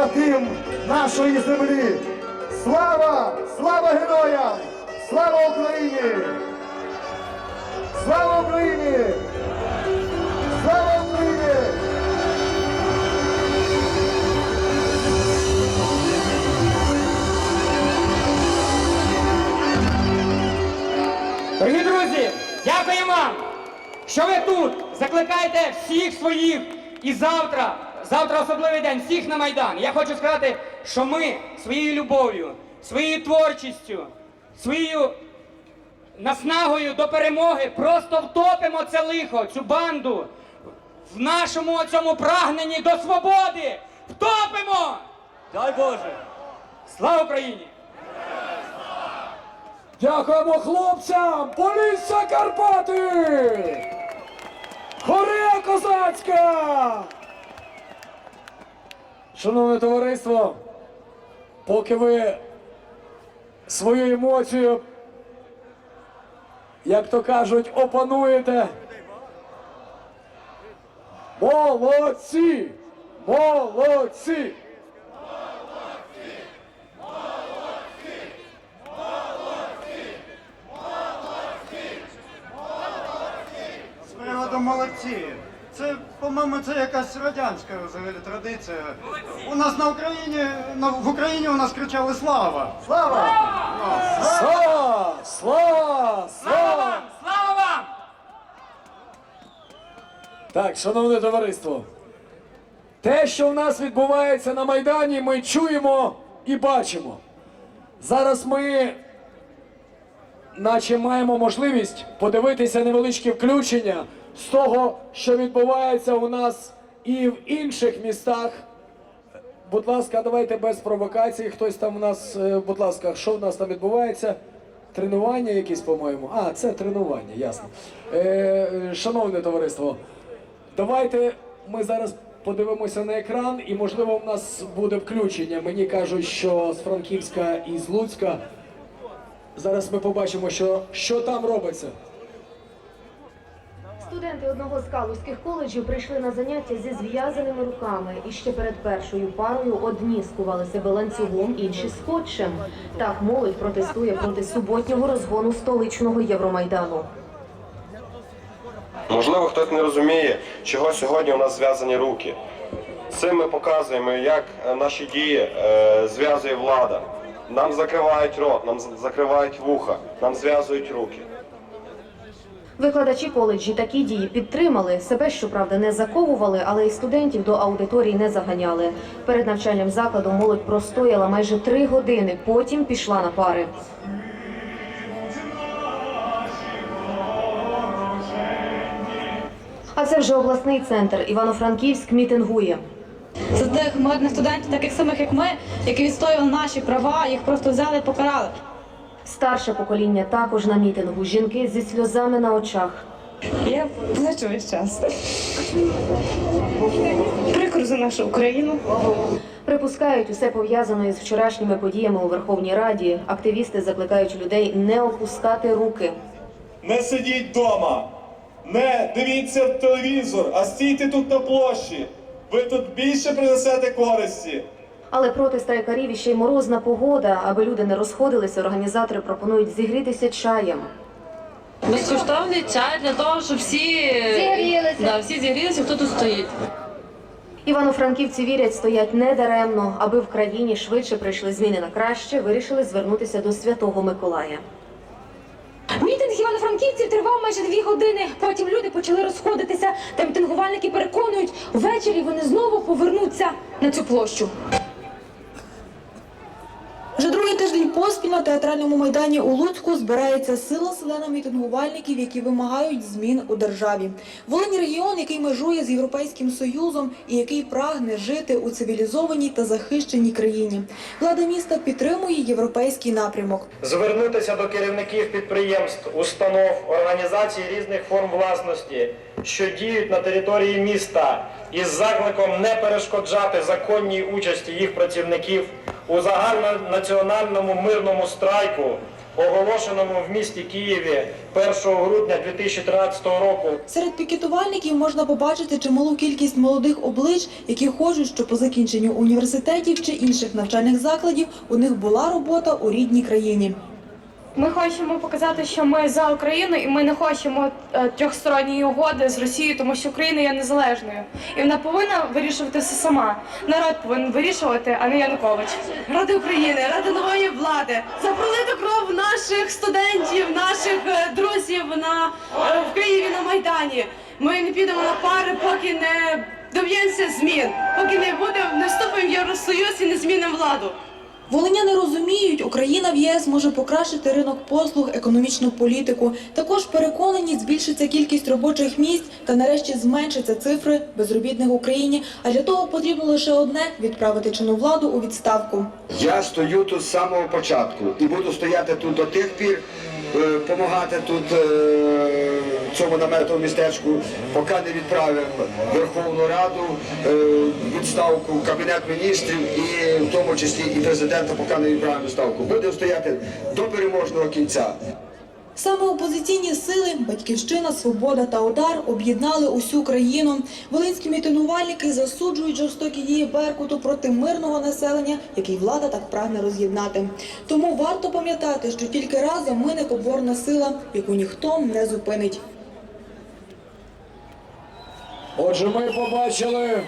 святим нашої землі! Слава! Слава героям! Слава Україні! Слава Україні! Слава Україні! Дорогі друзі, дякуємо що ви тут закликаєте всіх своїх і завтра, завтра особливий день, всіх на Майдан. Я хочу сказати, що ми своєю любов'ю, своєю творчістю, своєю наснагою до перемоги просто втопимо це лихо, цю банду в нашому цьому прагненні до свободи. Втопимо! Дай Боже! Слава Україні! Дякуємо хлопцям! Полісся Карпати! Хорея козацька! Шановне товариство, поки ви свою емоцію, як то кажуть, опануєте. Молодці! Молодці! З приводу молодці. Це, по-моєму, це якась радянська взагалі традиція. У нас на Україні, на, в Україні у нас кричали слава. Слава! Слава! Слава! Слава! Слава вам! Так, шановне товариство, те, що в нас відбувається на Майдані, ми чуємо і бачимо. Зараз ми, наче маємо можливість подивитися невеличке включення з того, що відбувається у нас і в інших містах. Будь ласка, давайте без провокацій. Хтось там у нас, е, будь ласка, що в нас там відбувається? Тренування якісь, по-моєму. А, це тренування, ясно. Е, шановне товариство, давайте ми зараз подивимося на екран, і можливо в нас буде включення. Мені кажуть, що з Франківська і з Луцька. Зараз ми побачимо, що, що там робиться. Студенти одного з калузьких коледжів прийшли на заняття зі зв'язаними руками і ще перед першою парою одні скували себе інші скотчем. Так молодь протестує проти суботнього розгону столичного Євромайдану. Можливо, хтось не розуміє, чого сьогодні у нас зв'язані руки. Цим ми показуємо, як наші дії е, зв'язує влада. Нам закривають рот, нам закривають вуха, нам зв'язують руки. Викладачі коледжі такі дії підтримали. Себе, щоправда, не заковували, але й студентів до аудиторій не заганяли. Перед навчальним закладом молодь простояла майже три години, потім пішла на пари. А це вже обласний центр. Івано-Франківськ мітингує. Це тих мирних студентів, таких самих як ми, які відстоювали наші права, їх просто взяли і покарали. Старше покоління також на мітингу. Жінки зі сльозами на очах. Я плачу весь час. Прикро за нашу Україну. Припускають усе пов'язано із вчорашніми подіями у Верховній Раді. Активісти закликають людей не опускати руки. Не сидіть вдома, не дивіться в телевізор, а стійте тут на площі. Ви тут більше принесете користі. Але проти страйкарів іще й морозна погода. Аби люди не розходилися, організатори пропонують зігрітися чаєм. Безкоштовний чай для того, щоб всі зігрілися. Да, всі зігрілися, хто тут стоїть. Івано-франківці вірять, стоять недаремно. Аби в країні швидше прийшли зміни на краще, вирішили звернутися до святого Миколая. Мітинг івано-франківців тривав майже дві години. Потім люди почали розходитися, та мітингувальники переконують, ввечері вони знову повернуться на цю площу. Другий тиждень поспіль на на театральному майдані у Луцьку збирається сила селена мітингувальників, які вимагають змін у державі. Волинь регіон, який межує з Європейським Союзом і який прагне жити у цивілізованій та захищеній країні. Влада міста підтримує європейський напрямок. звернутися до керівників підприємств, установ, організацій різних форм власності, що діють на території міста, із закликом не перешкоджати законній участі їх працівників у загальнонаціональному мирному страйку, оголошеному в місті Києві 1 грудня 2013 року. Серед пікетувальників можна побачити чималу кількість молодих облич, які хочуть, щоб по закінченню університетів чи інших навчальних закладів у них була робота у рідній країні. Ми хочемо показати, що ми за Україну, і ми не хочемо е, трьохсторонньої угоди з Росією, тому що Україна є незалежною, і вона повинна вирішувати все сама. Народ повинен вирішувати, а не Янукович. Ради України, ради нової влади, за пролиту кров наших студентів, наших е, друзів на е, в Києві на майдані. Ми не підемо на пари, поки не доб'ємося змін, поки не будемо не вступимо в Євросоюз і не змінимо владу. Волиняни розуміють, Україна в ЄС може покращити ринок послуг, економічну політику. Також переконані, збільшиться кількість робочих місць та нарешті зменшаться цифри безробітних в Україні. А для того потрібно лише одне відправити чинну владу у відставку. Я стою тут з самого початку і буду стояти тут до тих пір, допомагати тут е, цьому наметовому містечку, поки не відправимо Верховну Раду, е, відставку Кабінет міністрів і в тому числі і президента, поки не відправимо відставку. Будемо стояти до переможного кінця. Саме опозиційні сили Батьківщина, Свобода та Удар об'єднали усю країну. Волинські мітингувальники засуджують жорстокі дії Беркуту проти мирного населення, який влада так прагне роз'єднати. Тому варто пам'ятати, що тільки разом ми непоборна сила, яку ніхто не зупинить. Отже, ми побачили,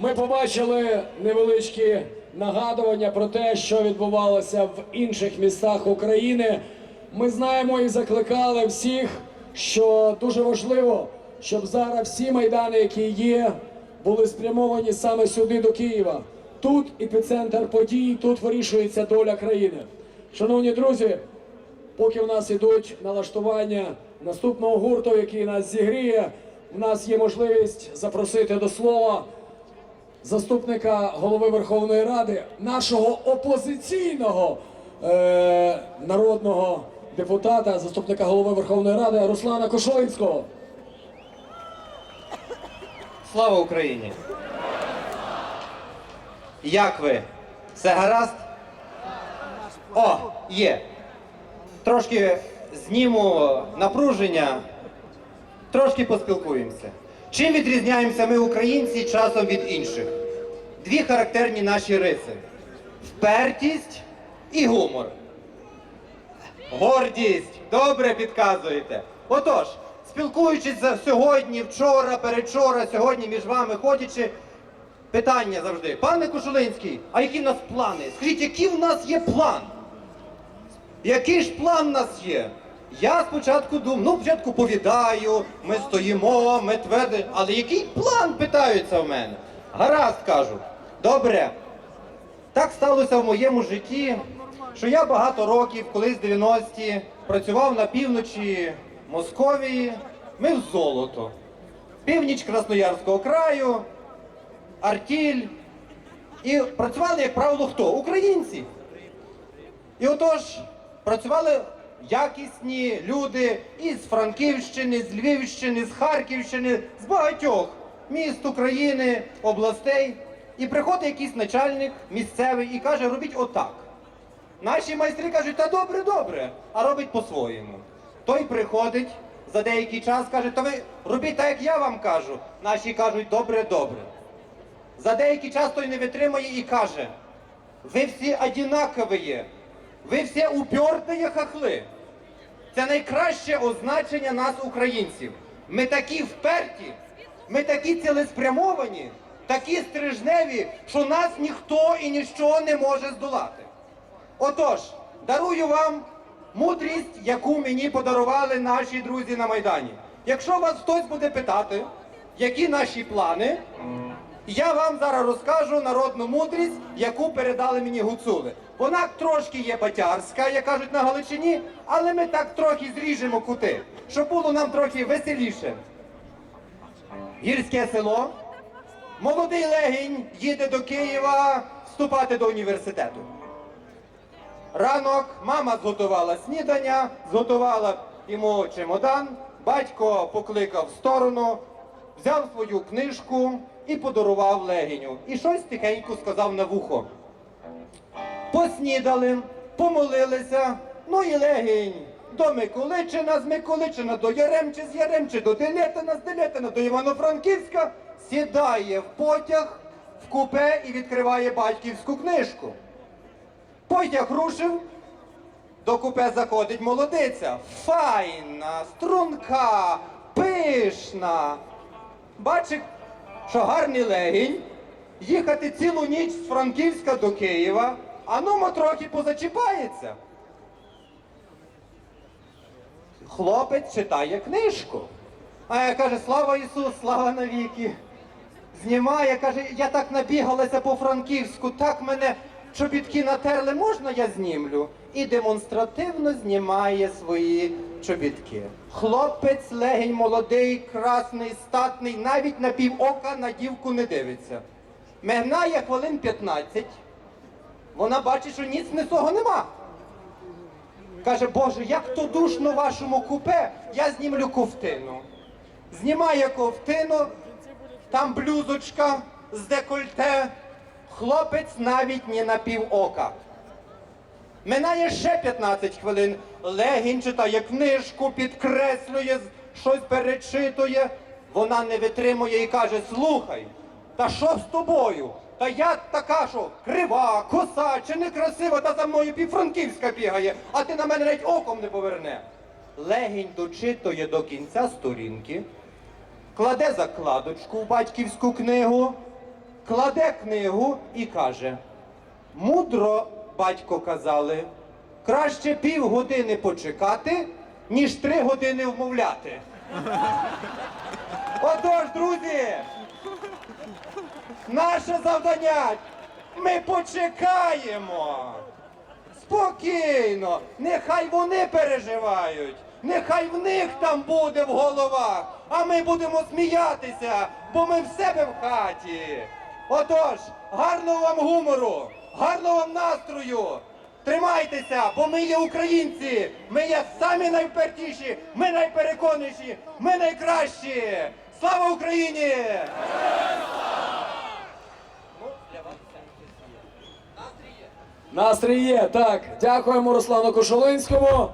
ми побачили невеличкі нагадування про те, що відбувалося в інших містах України. Ми знаємо і закликали всіх, що дуже важливо, щоб зараз всі майдани, які є, були спрямовані саме сюди до Києва. Тут епіцентр подій, тут вирішується доля країни. Шановні друзі, поки в нас ідуть налаштування наступного гурту, який нас зігріє, у нас є можливість запросити до слова заступника голови Верховної Ради, нашого опозиційного е- народного депутата, заступника голови Верховної Ради Руслана Кошолинського. Слава Україні! Як ви? Все гаразд? О, є. Трошки зніму напруження, трошки поспілкуємося. Чим відрізняємося ми, українці, часом від інших? Дві характерні наші риси: впертість і гумор. Гордість, добре підказуєте. Отож, спілкуючись за сьогодні, вчора, передчора, сьогодні між вами ходячи, питання завжди. Пане Кошулинський, а які в нас плани? Скажіть, який в нас є план? Який ж план в нас є? Я спочатку думав, ну спочатку повідаю, ми стоїмо, ми твердо. Але який план питаються в мене? Гаразд кажу. Добре. Так сталося в моєму житті, що я багато років, колись 90-ті, працював на півночі Московії, мив золото. Північ Красноярського краю, Артіль. І працювали, як правило, хто? Українці. І отож, працювали якісні люди із Франківщини, з Львівщини, з Харківщини, з багатьох міст України, областей. І приходить якийсь начальник місцевий і каже, робіть отак. Наші майстри кажуть, та добре, добре, а робить по-своєму. Той приходить за деякий час, каже, то ви робіть так, як я вам кажу. Наші кажуть, добре, добре. За деякий час той не витримує і каже, ви всі одинакові. Ви всі упертые хахли. Це найкраще означення нас, українців. Ми такі вперті, ми такі цілеспрямовані, такі стрижневі, що нас ніхто і ніщо не може здолати. Отож, дарую вам мудрість, яку мені подарували наші друзі на Майдані. Якщо вас хтось буде питати, які наші плани, Я вам зараз розкажу народну мудрість, яку передали мені гуцули. Вона трошки є батярська, як кажуть на Галичині, але ми так трохи зріжемо кути, щоб було нам трохи веселіше. Гірське село. Молодий легінь їде до Києва вступати до університету. Ранок мама зготувала снідання, зготувала йому чемодан, батько покликав в сторону, взяв свою книжку і подарував легіню. І щось тихенько сказав на вухо. Поснідали, помолилися, ну і легінь до Миколичина, з Миколичина до Яремчі, з Яремчі до Делятина, з Делятина до Івано-Франківська, сідає в потяг, в купе і відкриває батьківську книжку. Потяг рушив, до купе заходить молодиця. Файна, струнка, пишна. Бачить, що гарний легінь, їхати цілу ніч з Франківська до Києва, а ну трохи позачіпається. Хлопець читає книжку. А я каже, слава Ісус, слава навіки. Знімає, каже, я так набігалася по Франківську, так мене чобітки натерли, можна я знімлю? І демонстративно знімає свої чобітки. Хлопець легень молодий, красний, статний, навіть на півока на дівку не дивиться. Мигнає хвилин 15. Вона бачить, що ніц несого нема. Каже, Боже, як то душно вашому купе, я знімлю ковтину. Знімає ковтину, там блюзочка з декольте, хлопець навіть не на півока. Минає ще 15 хвилин. Легінь читає книжку, підкреслює, щось перечитує. Вона не витримує і каже: слухай, та що з тобою? Та я така, що крива, коса чи некрасива, та за мною півфранківська бігає, а ти на мене навіть оком не поверне. Легінь дочитує до кінця сторінки, кладе закладочку в батьківську книгу, кладе книгу і каже: Мудро, батько казали, краще півгодини почекати, ніж три години вмовляти. Отож, друзі, наше завдання. Ми почекаємо. Спокійно, нехай вони переживають, нехай в них там буде в головах, а ми будемо сміятися, бо ми в себе в хаті. Отож, гарного вам гумору, гарного вам настрою. Тримайтеся, бо ми є українці, ми є самі найвпертіші, ми найпереконніші, ми найкращі. Слава Україні! Настрій є, так. Дякуємо Руслану Кошулинському.